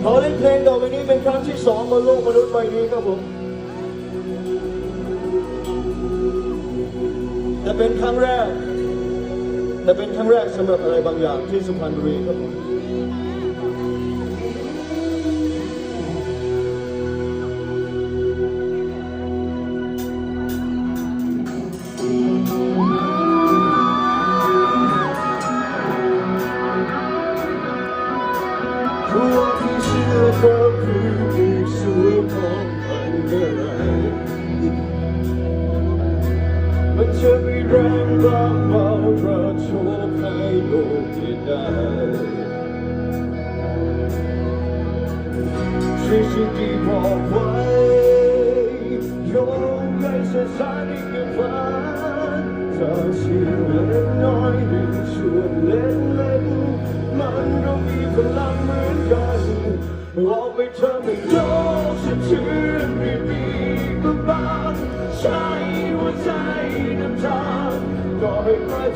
เขาเล่นเพลงต่อไปนี้เป็นครั้งที่สองบนโลกมนุษย์ใบนี้ครับผมแต่เป็นครั้งแรกแต่เป็นครั้งแรกสำหรับอะไรบางอย่างที่สุพรรณบุรีครับผม มันจะวยให้แรงรักเบากระโชกให้โลกที่ได้ช่วยสิ่งที่บอกไว้ยกให้ฉันสายกับฝันถ้าชีวิตน้อยดึงชวนเล่นเล่นมันก็มีพลังเหมือนกันออกไปเธอไม่ยอม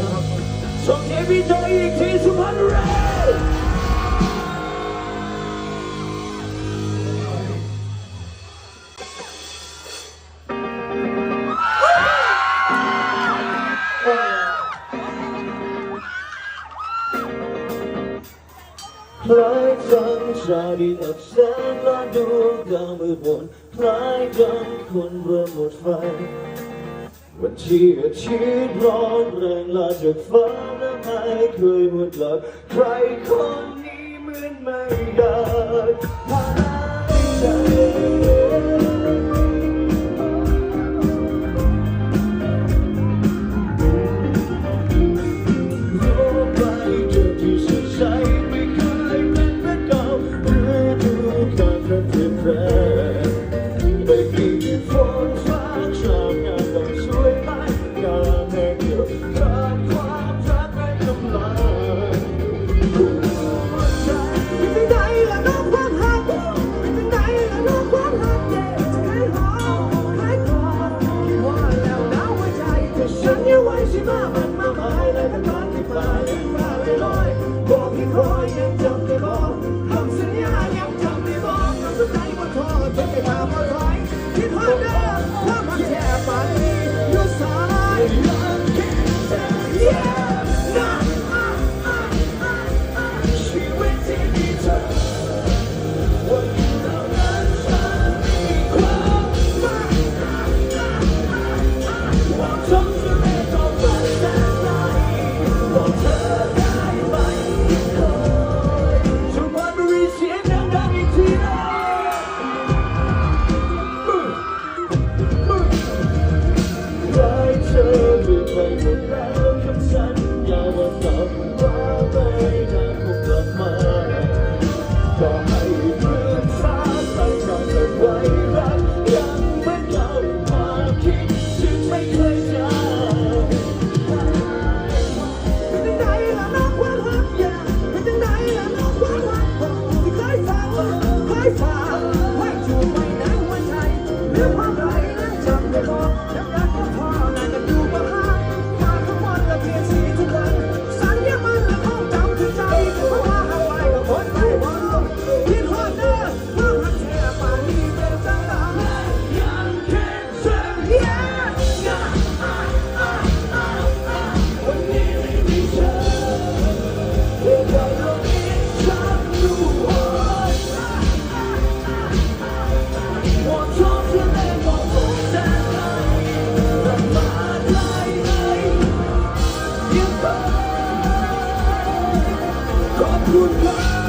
เครับส่งเสียงพี่โจอีกทีสุพรรณบุรีคล้ายครั้งชานแสนละดวงดาวมืดมนคล้ายดังคนเริ่มหมดไฟ วันที่อาทิตย์ร้อนแรงลาจากฟ้าและไม่เคยหมดหลักใครคนนี้เหมือนไม่ได้ شبابك ما غايلك ما كفايه Good. God.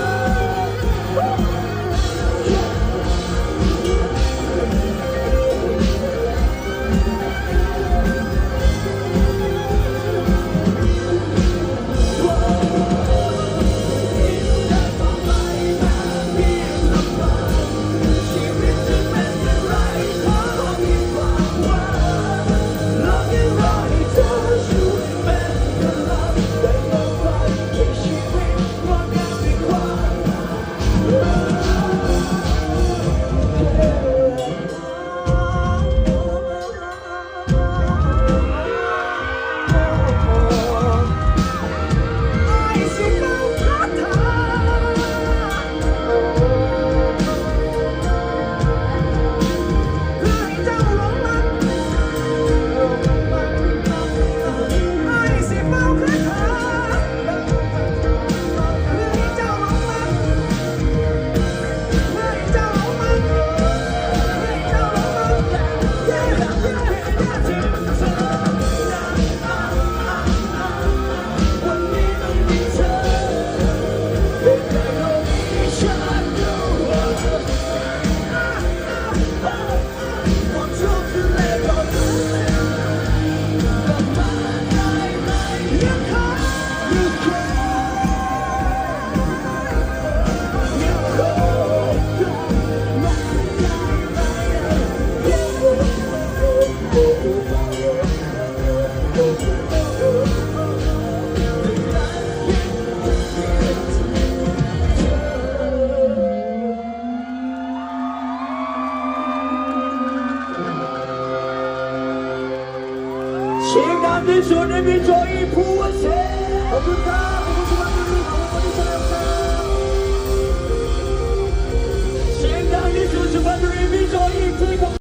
民族人民早已不陌生，我们看我们是人民的子弟兵，谁敢对祖国说一句不？